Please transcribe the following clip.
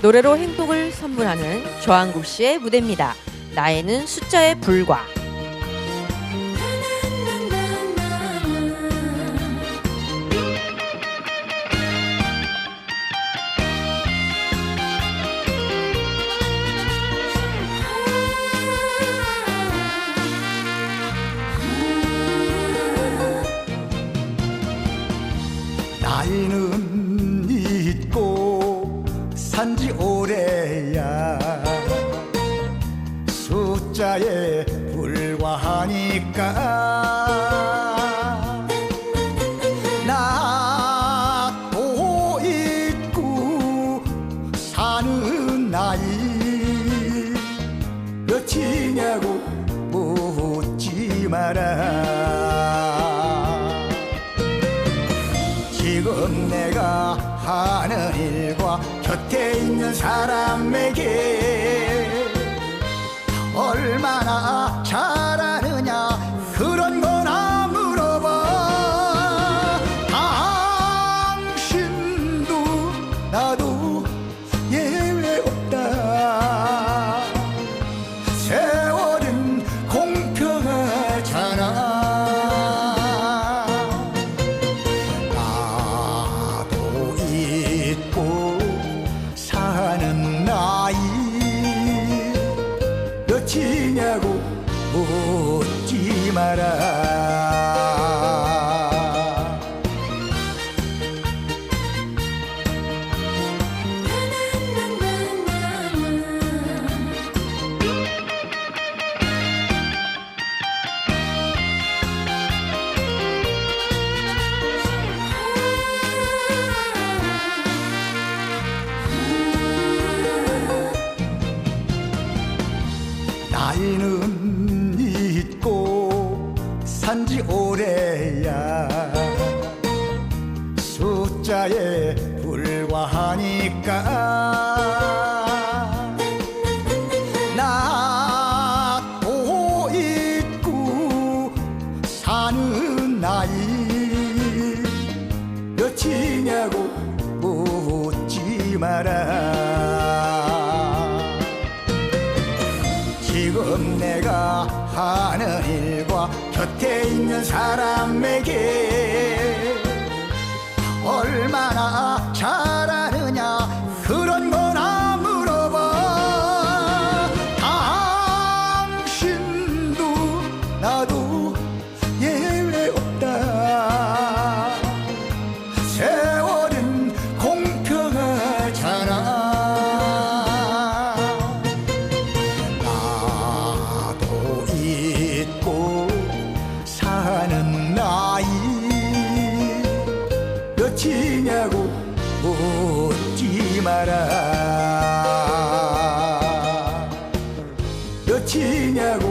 노래로 행복을 선물하는 조한국 씨의 무대입니다. 나이는 숫자에 불과. 나이는 숫자에 불과하니까. 나도 있고 사는 나이 몇이냐고 묻지 마라. 지금 내가 하는 일과 곁에 있는 사람에게 얼마나 잘 숫자에 불과하니까. 나도 있고 사는 나이 몇이냐고 묻지 마라. 지금 내가 하는 일과 곁에 있는 사람에게 얼마나 잘하느냐. 그런 거나 물어봐 당신도 나도 그렇지냐고 묻지 마라. 그렇지냐고